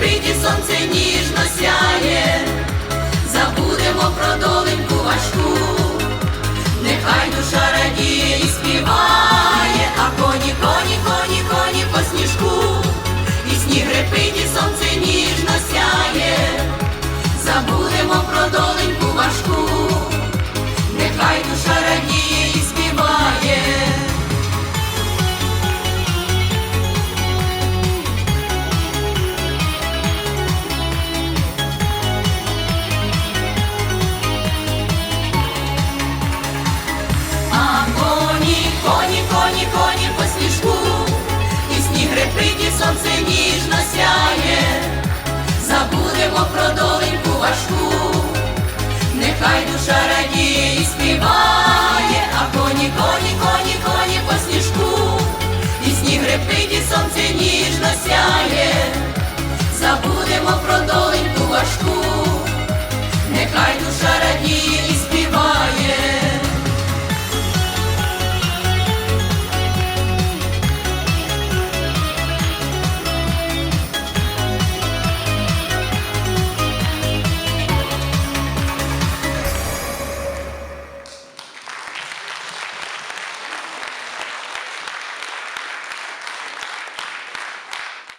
сонце ніжно сяє, забудемо про доленьку важку, нехай душа радіє і співає, а коні, коні, коні, коні по сніжку, і сніг репить, сонце ніжно сяє, забудемо про доленьку важку, сніг сонце ніжно сяє, забудемо про доленьку важку, нехай душа радіє і співає, а коні, коні, коні, коні по сніжку, і сніг репить, сонце ніжно сяє, забудемо про доленьку важку, нехай душа радіє